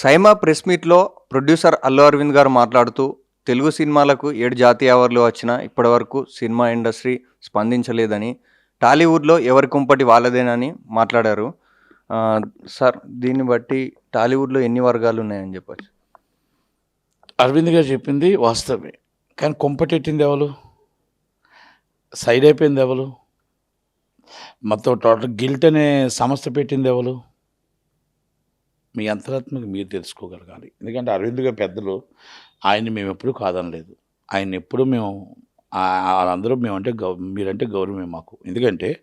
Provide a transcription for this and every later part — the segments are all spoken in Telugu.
సైమా ప్రెస్ మీట్లో ప్రొడ్యూసర్ అల్లు అరవింద్ గారు మాట్లాడుతూ తెలుగు సినిమాలకు ఏడు జాతీయ అవార్డులు వచ్చినా ఇప్పటివరకు సినిమా ఇండస్ట్రీ స్పందించలేదని టాలీవుడ్లో ఎవరి కుంపటి వాళ్ళదేనని మాట్లాడారు. సార్ దీన్ని బట్టి టాలీవుడ్లో ఎన్ని వర్గాలు ఉన్నాయని చెప్పచ్చు? అరవింద్ గారు చెప్పింది వాస్తవమే. కానీ కుంపటెట్టింది ఎవరు? సైడ్ అయిపోయింది ఎవరు? మొత్తం టోటల్ గిల్ట్ అనే సంస్థ పెట్టింది ఎవరు? మీ అంతరాత్మకు మీరు తెలుసుకోగలగాలి. ఎందుకంటే అరవింద్ గారు పెద్దలు ఆయన్ని మేము ఎప్పుడూ కాదనలేదు. ఆయన ఎప్పుడు మేము ఆ- వాళ్ళందరూ మేమంటే గౌ మీరంటే గౌరవమే మాకు. ఎందుకంటే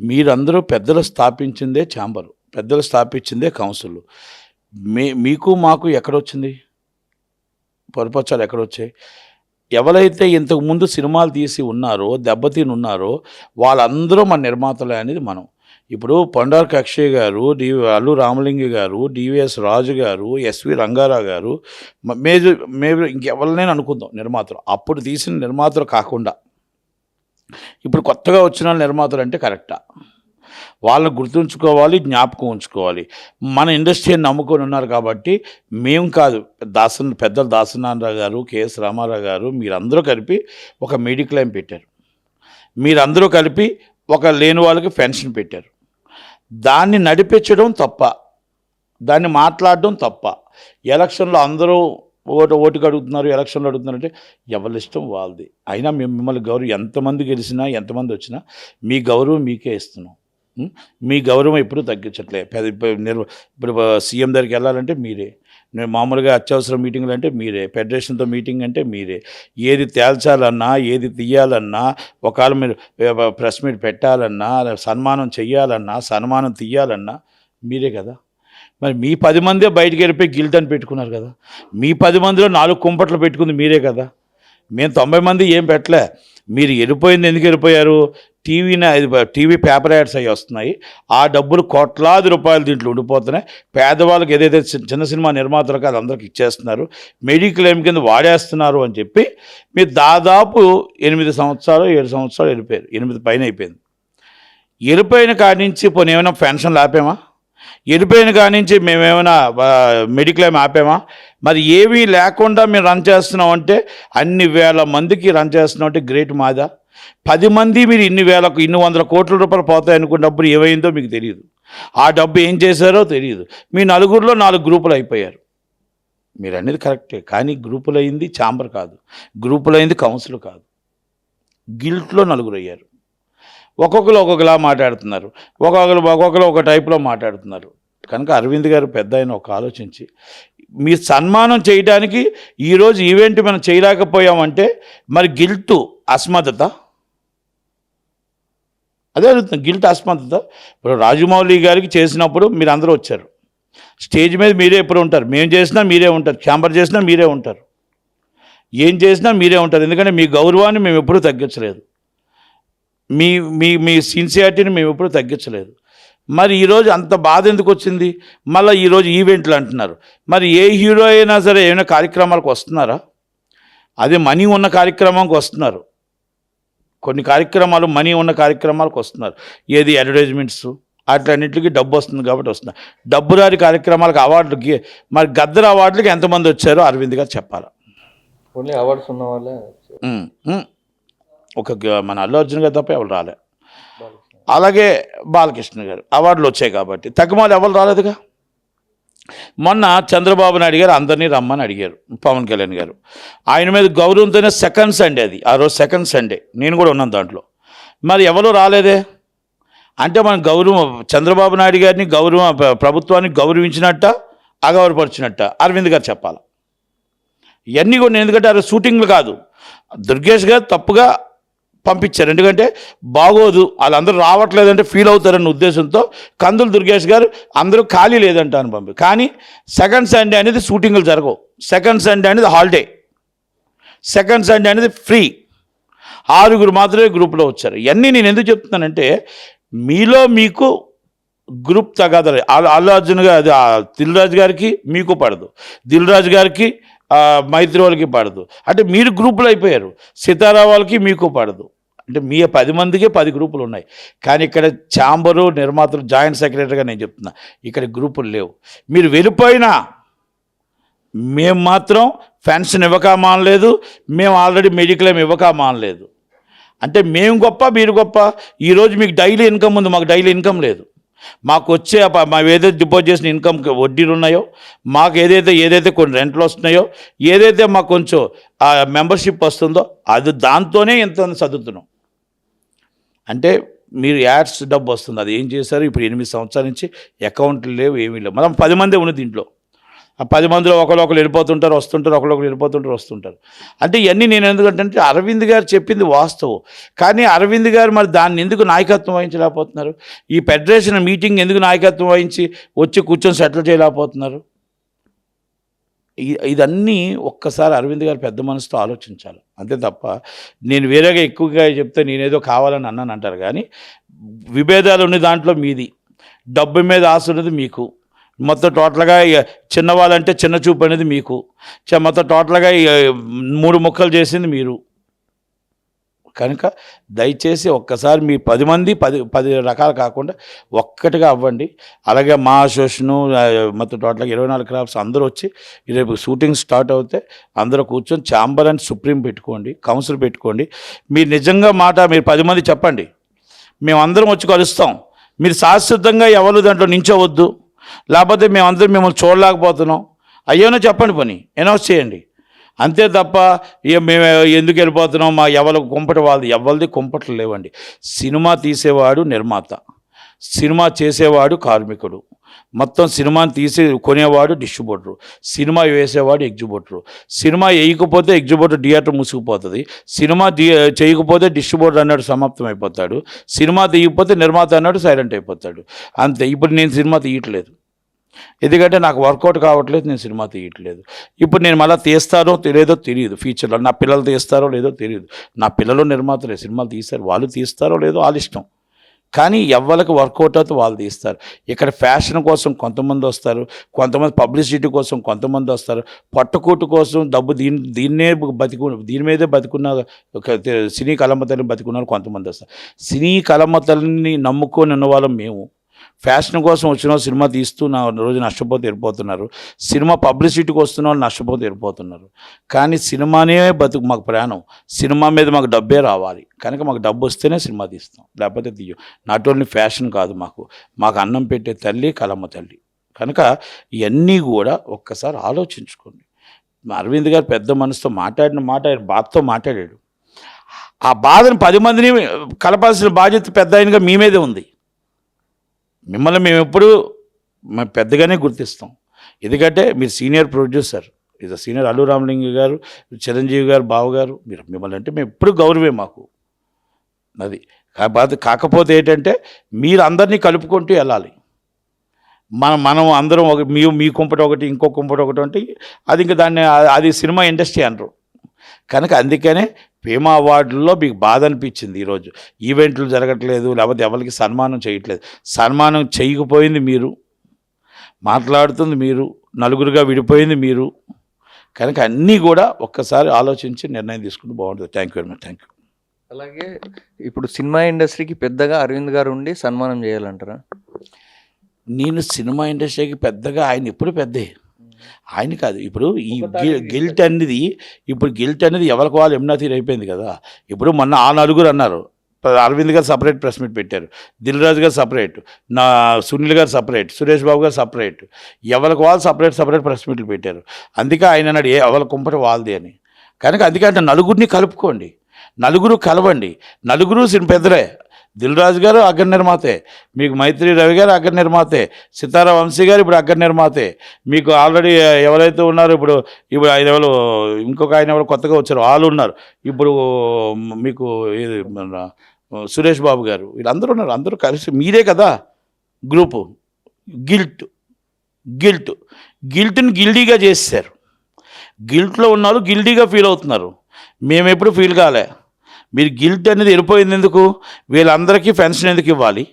మీరందరూ పెద్దలు స్థాపించిందే ఛాంబరు పెద్దలు స్థాపించిందే కౌన్సిల్. మీ మీకు మాకు ఎక్కడొచ్చింది? పొరపచ్చాలు ఎక్కడొచ్చాయి? ఎవరైతే ఇంతకుముందు సినిమాలు తీసి ఉన్నారో దెబ్బతిని ఉన్నారో వాళ్ళందరూ మన నిర్మాతలే అనేది మనం. ఇప్పుడు పొండార్ అక్షయ్ గారు డి అల్లు రామలింగి గారు డివిఎస్ రాజు గారు ఎస్వి రంగారావు గారు మేజర్ మేము ఇంకెవరినైనా అనుకుందాం నిర్మాతలు. అప్పుడు తీసిన నిర్మాతలు కాకుండా. ఇప్పుడు కొత్తగా వచ్చిన నిర్మాతలు అంటే కరెక్టా. వాళ్ళని గుర్తుంచుకోవాలి జ్ఞాపకం ఉంచుకోవాలి. మన ఇండస్ట్రీని నమ్ముకొని ఉన్నారు కాబట్టి మేము కాదు దాసన్ పెద్దలు దాసనారావు గారు కెఎస్ రామారావు గారు మీరందరూ కలిపి ఒక మెడిక్లైమ్ పెట్టారు. మీరందరూ కలిపి ఒక లేని వాళ్ళకి పెన్షన్ పెట్టారు. దాన్ని నడిపించడం తప్ప దాన్ని మాట్లాడడం తప్ప. ఎలక్షన్లో అందరూ ఓటు ఓటుకు అడుగుతున్నారు ఎలక్షన్లో అడుగుతున్నారు అంటే ఎవరి ఇష్టం వాళ్ళది. అయినా మేము మిమ్మల్ని గౌరవం ఎంతమంది గెలిచినా ఎంతమంది వచ్చినా మీ గౌరవం మీకే ఇస్తున్నాం. మీ గౌరవం ఎప్పుడూ తగ్గించట్లే. పెద్ద ఇప్పుడు సీఎం దగ్గరికి వెళ్ళాలంటే మీరే. నేను మామూలుగా అత్యవసర మీటింగ్లు అంటే మీరే ఫెడరేషన్తో మీటింగ్ అంటే మీరే. ఏది తేల్చాలన్నా ఏది తీయాలన్నా ఒకవేళ మీరు ప్రెస్ మీట్ పెట్టాలన్నా సన్మానం చెయ్యాలన్నా సన్మానం తీయాలన్నా మీరే కదా. మరి మీ పది మందే బయటికి వెళ్ళిపోయి గిల్ట్ అని పెట్టుకున్నారు కదా. మీ పది మందిలో నాలుగు కుంపట్లు పెట్టుకుంది మీరే కదా. మేము తొంభై మంది ఏం పెట్టలే. మీరు వెళ్ళిపోయింది ఎందుకు వెళ్ళిపోయారు? టీవీని అది టీవీ పేపర్ యాడ్స్ అవి వస్తున్నాయి. ఆ డబ్బులు కోట్లాది రూపాయలు దీంట్లో ఉండిపోతున్నాయి. పేదవాళ్ళకి ఏదైతే చిన్న సినిమా నిర్మాతలకు అది అందరికి ఇచ్చేస్తున్నారు. మెడిక్లెయిమ్ కింద వాడేస్తున్నారు అని చెప్పి మీరు దాదాపు ఎనిమిది సంవత్సరాలు ఏడు సంవత్సరాలు వెళ్ళిపోయారు. ఎనిమిది పైన అయిపోయింది. వెళ్ళిపోయిన కాడి నుంచి పోనీ ఏమైనా పెన్షన్లు ఆపామా? వెళ్ళిపోయిన కాడి నుంచి మేమేమైనా మెడిక్లెయిమ్ ఆపామా? మరి ఏమీ లేకుండా మేము రన్ చేస్తున్నాం అంటే అన్ని వేల మందికి రన్ చేస్తున్నాం అంటే గ్రేట్ మాదా? పది మంది మీరు ఇన్ని వేలకు ఇన్ని వందల కోట్ల రూపాయలు పోతాయి అనుకున్నప్పుడు ఏమైందో మీకు తెలియదు. ఆ డబ్బు ఏం చేశారో తెలియదు. మీ నలుగురిలో నాలుగు గ్రూపులు అయిపోయారు. మీరు అనేది కరెక్టే కానీ గ్రూపులు అయింది ఛాంబర్ కాదు. గ్రూపులు అయింది కౌన్సిల్ కాదు. గిల్ట్లో నలుగురు అయ్యారు. ఒక్కొక్కరు ఒక్కొక్కలా మాట్లాడుతున్నారు. ఒక్కొక్కరు ఒక్కొక్కరు ఒక టైప్లో మాట్లాడుతున్నారు. కనుక అరవింద్ గారు పెద్ద ఆయన ఒక ఆలోచించి మీ సన్మానం చేయడానికి ఈరోజు ఈవెంట్ మనం చేయలేకపోయామంటే మరి గిల్టు అస్మదత అదే అడుగుతుంది గిల్ట్ అస్మదత ఇప్పుడు రాజమౌళి గారికి చేసినప్పుడు మీరు అందరూ వచ్చారు. స్టేజ్ మీద మీరే ఎప్పుడు ఉంటారు. మేము చేసినా మీరే ఉంటారు. ఛాంబర్ చేసినా మీరే ఉంటారు. ఏం చేసినా మీరే ఉంటారు. ఎందుకంటే మీ గౌరవాన్ని మేము ఎప్పుడూ తగ్గించలేదు. మీ మీ మీ సిన్సియారిటీని మేము ఎప్పుడూ తగ్గించలేదు. మరి ఈరోజు అంత బాధ ఎందుకు వచ్చింది? మళ్ళీ ఈరోజు ఈవెంట్లు అంటున్నారు. మరి ఏ హీరో అయినా సరే ఏమైనా కార్యక్రమాలకు వస్తున్నారా? అదే మనీ ఉన్న కార్యక్రమానికి వస్తున్నారు. కొన్ని కార్యక్రమాలు మనీ ఉన్న కార్యక్రమాలకు వస్తున్నారు. ఏది అడ్వర్టైజ్మెంట్స్ అట్లన్నింటికి డబ్బు వస్తుంది కాబట్టి వస్తున్నారు. డబ్బు రాని కార్యక్రమాలకు అవార్డులకి మరి గద్దర్ అవార్డులకి ఎంతమంది వచ్చారో అరవింద్ గారు చెప్పాలి. ఓన్లీ అవార్డ్స్ ఉన్న వాళ్ళే. ఒక మన అల్లు అర్జున్ గారు తప్ప ఎవరు రాలే. అలాగే బాలకృష్ణ గారు. అవార్డులు వచ్చాయి కాబట్టి. తగ్గమాలు ఎవరు రాలేదుగా? మొన్న చంద్రబాబు నాయుడు గారు అందరినీ రమ్మని అడిగారు పవన్ కళ్యాణ్ గారు. ఆయన మీద గౌరవంతోనే సెకండ్ సండే అది ఆ రోజు సెకండ్ సండే నేను కూడా ఉన్నాను దాంట్లో. మరి ఎవరు రాలేదే? అంటే మన గౌరవం చంద్రబాబు నాయుడు గారిని గౌరవం ప్రభుత్వాన్ని గౌరవించినట్ట అగౌరవపరిచినట్ట? అరవింద్ గారు చెప్పాలి? ఇవన్నీ కూడా ఎందుకంటే అది షూటింగ్లు కాదు. దుర్గేష్ గారు తప్పుగా పంపించారు. ఎందుకంటే బాగోదు వాళ్ళందరూ రావట్లేదంటే ఫీల్ అవుతారన్న ఉద్దేశంతో కందులు దుర్గేష్ గారు అందరూ ఖాళీ లేదంట అని పంపి. కానీ సెకండ్ సండే అనేది షూటింగ్లు జరగవు. సెకండ్ సండే అనేది హాలిడే సెకండ్ సండే అనేది ఫ్రీ ఆరుగురు మాత్రమే గ్రూప్లో వచ్చారు. ఇవన్నీ నేను ఎందుకు చెప్తున్నానంటే మీలో మీకు గ్రూప్ తగాదలు అల్లు అర్జున్ గారు అది, దిల్ రాజు గారికి మీకు పడదు. దిల్ రాజు గారికి మైత్రి వాళ్ళకి పడదు. అంటే మీరు గ్రూపులు అయిపోయారు. సితారా వాళ్ళకి మీకు పడదు. అంటే మీ పది మందికే పది గ్రూపులు ఉన్నాయి. కానీ ఇక్కడ ఛాంబరు నిర్మాతలు జాయింట్ సెక్రటరీగా నేను చెప్తున్నా ఇక్కడ గ్రూపులు లేవు. మీరు వెళ్ళిపోయినా మేము మాత్రం పెన్షన్ ఇవ్వక మానలేదు మేము ఆల్రెడీ మెడిక్లెయిమ్ ఇవ్వక మానలేదు అంటే మేము గొప్ప మీరు గొప్ప ఈరోజు మీకు డైలీ ఇన్కమ్ ఉంది మాకు డైలీ ఇన్కమ్ లేదు. మాకు వచ్చే ఆ మా ఏదైతే డిపాజిట్ చేసిన ఇన్కమ్ వడ్డీలు ఉన్నాయో మాకు ఏదైతే ఏదైతే కొన్ని రెంట్లు వస్తున్నాయో ఏదైతే మాకు కొంచెం మెంబర్షిప్ వస్తుందో అది దాంతోనే ఇంత చదువుతున్నాం. అంటే మీరు యాడ్స్ డబ్బు వస్తుంది. అది ఏం చేశారు? ఇప్పుడు ఎనిమిది సంవత్సరాల నుంచి అకౌంట్లు లేవు ఏమీ లేవు. మనం పది మంది ఉన్నది దీంట్లో ఆ పది మందిలో ఒకరు ఒకరు వెళ్ళిపోతుంటారు వస్తుంటారు ఒకరు ఒకరు వెళ్ళిపోతుంటారు వస్తుంటారు. అంటే ఇవన్నీ నేను ఎందుకంటే అరవింద్ గారు చెప్పింది వాస్తవం. కానీ అరవింద్ గారు మరి దాన్ని ఎందుకు నాయకత్వం వహించలేకపోతున్నారు? ఈ ఫెడరేషన్ మీటింగ్ ఎందుకు నాయకత్వం వహించి వచ్చి కూర్చొని సెటిల్ చేయలేకపోతున్నారు? ఇదన్నీ ఒక్కసారి అరవింద్ గారు పెద్ద మనసుతో ఆలోచించాలి. అంతే తప్ప నేను వేరేగా ఎక్కువగా చెప్తే నేనేదో కావాలని అన్నాను అంటారు. కానీ విభేదాలు ఉన్న దాంట్లో మీది. డబ్బు మీద ఆశ ఉన్నది మీకు. మొత్తం టోటల్గా ఇక చిన్నవాళ్ళంటే చిన్న చూపు అనేది మీకు. చ- మొత్తం టోటల్గా ఇక మూడు ముక్కలు చేసింది మీరు. కనుక దయచేసి ఒక్కసారి మీ పది మంది పది పది రకాలు కాకుండా ఒక్కటిగా అవ్వండి. అలాగే మా అసోసియేషను మొత్తం టోటల్గా ఇరవై నాలుగు క్రాప్స్ అందరూ వచ్చి రేపు షూటింగ్ స్టార్ట్ అవుతే అందరూ కూర్చొని ఛాంబర్ అండ్ సుప్రీం పెట్టుకోండి కౌన్సిల్ పెట్టుకోండి. మీరు నిజంగా మాట మీరు పది మంది చెప్పండి. మేమందరం వచ్చి కలుస్తాం. మీరు శాశ్వతంగా ఎవరు దాంట్లో నించోవద్దు. లేకపోతే మేమందరం మిమ్మల్ని చూడలేకపోతున్నాం. అయ్యోనో చెప్పండి పని అనౌన్స్ చేయండి. అంతే తప్ప ఇక మేము ఎందుకు వెళ్ళిపోతున్నాం? మా ఎవరు కుంపటి వాళ్ళది? ఎవరిది కుంపట్లు లేవండి. సినిమా తీసేవాడు నిర్మాత. సినిమా చేసేవాడు కార్మికుడు. మొత్తం సినిమాని తీసి కొనేవాడు డిస్ట్రిబ్యూటరు. సినిమా వేసేవాడు ఎగ్జిబ్యూటరు. సినిమా వేయకపోతే ఎగ్జిబ్యూటర్ థియేటర్ మూసుకుపోతుంది. సినిమా చేయకపోతే డిస్ట్రిబ్యూటర్ అన్నాడు సమాప్తం అయిపోతాడు. సినిమా తీయకపోతే నిర్మాత అన్నాడు సైలెంట్ అయిపోతాడు. అంతే. ఇప్పుడు నేను సినిమా తీయట్లేదు. ఎందుకంటే నాకు వర్కౌట్ కావట్లేదు నేను సినిమా తీయట్లేదు. ఇప్పుడు నేను మళ్ళీ తీస్తానో తెలియదో తెలియదు. ఫ్యూచర్లో నా పిల్లలు తీస్తారో లేదో తెలియదు. నా పిల్లలు నిర్మాతలే సినిమాలు తీస్తారు. వాళ్ళు తీస్తారో లేదో వాళ్ళ ఇష్టం. కానీ ఎవరికి వర్కౌట్ అవుతే వాళ్ళు తీస్తారు. ఇక్కడ ఫ్యాషన్ కోసం కొంతమంది వస్తారు. కొంతమంది పబ్లిసిటీ కోసం కొంతమంది వస్తారు. పట్టుకూటు కోసం డబ్బు దీని దీన్నే బతికు దీని మీదే బతుకున్న సినీ కలమతల్ని బతుకున్నారు కొంతమంది వస్తారు. సినీ కలమతల్ని నమ్ముకొని ఉన్న వాళ్ళం మేము. ఫ్యాషన్ కోసం వచ్చిన సినిమా తీస్తూ నా రోజు నష్టపోతే వెళ్ళిపోతున్నారు. సినిమా పబ్లిసిటీకి వస్తున్న వాళ్ళు నష్టపోతే వెళ్ళిపోతున్నారు. కానీ సినిమానే బతుకు మాకు ప్రాణం. సినిమా మీద మాకు డబ్బే రావాలి. కనుక మాకు డబ్బు వస్తేనే సినిమా తీస్తాం. లేకపోతే తీయం. నాట్ ఓన్లీ ఫ్యాషన్ కాదు మాకు. మాకు అన్నం పెట్టే తల్లి కలమ్మ తల్లి. కనుక ఇవన్నీ కూడా ఒక్కసారి ఆలోచించుకోండి. అరవింద్ గారు పెద్ద మనసుతో మాట్లాడిన మాట ఆయన బాధతో మాట్లాడాడు. ఆ బాధను పది మందిని కలపాల్సిన బాధ్యత పెద్ద ఆయనగా మీ మీదే ఉంది. మిమ్మల్ని మేము ఎప్పుడు మేము పెద్దగానే గుర్తిస్తాం. ఎందుకంటే మీరు సీనియర్ ప్రొడ్యూసర్. ఇది సీనియర్ అల్లు రామలింగ గారు చిరంజీవి గారు బావ గారు మీరు మిమ్మల్ని అంటే మేము ఎప్పుడు గౌరవే మాకు. అది కాకపోతే కాకపోతే ఏంటంటే మీరు అందరినీ కలుపుకుంటూ వెళ్ళాలి. మనం మనం అందరం ఒక మీ మీ కుంపటి ఒకటి ఇంకో కుంపటి ఒకటి అంటే అది ఇంకా దాన్ని అది సినిమా ఇండస్ట్రీ అనరు. కనుక అందుకనే భీమా అవార్డుల్లో మీకు బాధ అనిపించింది ఈరోజు. ఈవెంట్లు జరగట్లేదు లేకపోతే ఎవరికి సన్మానం చేయట్లేదు. సన్మానం చేయకపోయింది మీరు. మాట్లాడుతుంది మీరు. నలుగురుగా విడిపోయింది మీరు. కనుక అన్నీ కూడా ఒక్కసారి ఆలోచించి నిర్ణయం తీసుకుంటే బాగుంటుంది. Thank you very much thank you అలాగే ఇప్పుడు సినిమా ఇండస్ట్రీకి పెద్దగా అరవింద్ గారు ఉండి సన్మానం చేయాలంటారా? నేను సినిమా ఇండస్ట్రీకి పెద్దగా ఆయన ఎప్పుడు పెద్దే. ఆయన కాదు. ఇప్పుడు ఈ గిల్ట్ అనేది ఇప్పుడు గిల్ట్ అనేది ఎవరికి వాళ్ళు ఎమ్నా తీరు అయిపోయింది కదా. ఇప్పుడు మొన్న ఆ నలుగురు అన్నారు. అరవింద్ గారు సపరేట్ ప్రెస్ మీట్ పెట్టారు. దిల్ రాజు గారు సపరేట్. నా సునీల్ గారు సపరేట్. సురేష్ బాబు గారు సపరేట్. ఎవరికి వాళ్ళు సపరేట్ సపరేట్ ప్రెస్ మీట్లు పెట్టారు. అందుకే ఆయన అన్నాడు ఏ ఎవరి కుంపటి వాళ్ళది అని. కనుక అందుకే అంటే నలుగురిని కలుపుకోండి. నలుగురు కలవండి. నలుగురు సిని పెద్దలే దిల్ రాజు గారు అగ్ర నిర్మాతే మీకు మైత్రి రవి గారు అగ్ర నిర్మాతే సితారా వంశీ గారు ఇప్పుడు అగ్ర నిర్మాతే మీకు ఆల్రెడీ ఎవరైతే ఉన్నారో ఇప్పుడు ఇప్పుడు ఆయన ఎవరు ఇంకొక ఆయన ఎవరు కొత్తగా వచ్చారు వాళ్ళు ఉన్నారు. ఇప్పుడు మీకు ఏది సురేష్ బాబు గారు వీళ్ళందరూ ఉన్నారు అందరూ కలిసి మీరే కదా గ్రూపు. Guild guild. గిల్ట్ని గిల్డీగా చేశారు గిల్ట్లో ఉన్నారు గిల్డీగా ఫీల్ అవుతున్నారు. మేము ఎప్పుడు ఫీల్ కాలే. మీరు గిల్ట్ అనేది వెళ్ళిపోయింది ఎందుకు? వీళ్ళందరికీ పెన్షన్ ఎందుకు ఇవ్వాలి?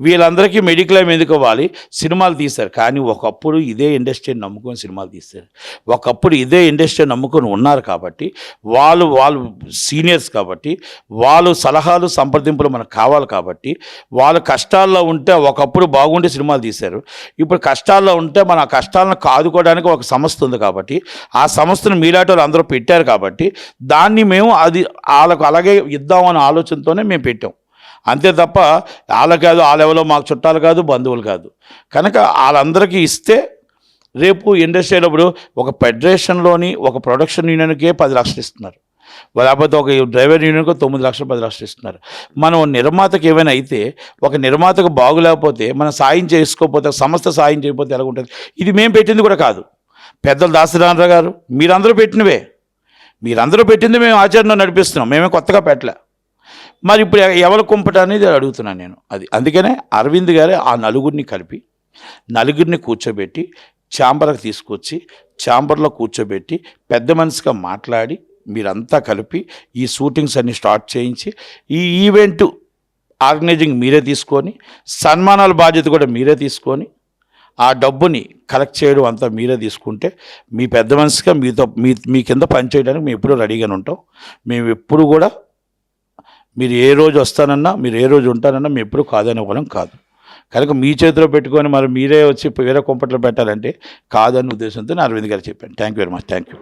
వీళ్ళందరికీ మెడిక్లైమ్ ఎందుకు ఇవ్వాలి? సినిమాలు తీశారు. కానీ ఒకప్పుడు ఇదే ఇండస్ట్రీని నమ్ముకొని సినిమాలు తీశారు. ఒకప్పుడు ఇదే ఇండస్ట్రీని నమ్ముకొని ఉన్నారు కాబట్టి వాళ్ళు వాళ్ళు సీనియర్స్ కాబట్టి వాళ్ళు సలహాలు సంప్రదింపులు మనకు కావాలి కాబట్టి వాళ్ళు కష్టాల్లో ఉంటే ఒకప్పుడు బాగుండే సినిమాలు తీశారు. ఇప్పుడు కష్టాల్లో ఉంటే మన ఆ కష్టాలను కాదుకోవడానికి ఒక సంస్థ ఉంది కాబట్టి ఆ సంస్థను మీడియాటోలు అందరూ పెట్టారు కాబట్టి దాన్ని మేము అది వాళ్ళకు అలాగే ఇద్దామనే ఆలోచనతోనే మేము పెట్టాం. అంతే తప్ప వాళ్ళ కాదు వాళ్ళ ఎవరో మాకు చుట్టాలు కాదు బంధువులు కాదు. కనుక వాళ్ళందరికీ ఇస్తే రేపు ఇండస్ట్రీ అయినప్పుడు ఒక ఫెడరేషన్లోని ఒక ప్రొడక్షన్ యూనియన్కే పది లక్షలు ఇస్తున్నారు. లేకపోతే ఒక డ్రైవర్ యూనియన్కి తొమ్మిది లక్షలు పది లక్షలు ఇస్తున్నారు. మనం నిర్మాతకి ఏమైనా అయితే ఒక నిర్మాతకు బాగులేకపోతే మనం సాయం చేసుకోకపోతే సంస్థ సాయం చేయకపోతే ఎలా ఉంటుంది? ఇది మేము పెట్టింది కూడా కాదు. పెద్దలు దాసనారాయణ గారు మీరందరూ పెట్టినవే. మీరందరూ పెట్టింది మేము ఆచరణ నడిపిస్తున్నాం. మేమే కొత్తగా పెట్టలే. మరి ఇప్పుడు ఎవరు కుంపట అనేది అడుగుతున్నాను నేను. అది అందుకనే అరవింద్ గారే ఆ నలుగురిని కలిపి నలుగురిని కూర్చోబెట్టి ఛాంబర్కి తీసుకొచ్చి ఛాంబర్లో కూర్చోబెట్టి పెద్ద మనిషిగా మాట్లాడి మీరంతా కలిపి ఈ షూటింగ్స్ అన్ని స్టార్ట్ చేయించి ఈ ఈవెంట్ ఆర్గనైజింగ్ మీరే తీసుకొని సన్మానాల బాధ్యత కూడా మీరే తీసుకొని ఆ డబ్బుని కలెక్ట్ చేయడం అంతా మీరే తీసుకుంటే మీ పెద్ద మనిషిగా మీతో మీ మీ కింద పనిచేయడానికి మేము ఎప్పుడూ రెడీగానే ఉంటాం. మేము ఎప్పుడు కూడా మీరు ఏ రోజు వస్తానన్నా మీరు ఏ రోజు ఉంటానన్నా మేము ఎప్పుడూ కాదనివ్వడం కాదు. కనుక మీ చేతిలో పెట్టుకొని మరి మీరే వచ్చి వేరే కొంపట్లో పెట్టాలంటే కాదన్న ఉద్దేశంతో అరవింద్ గారు చెప్పాను thank you very much thank you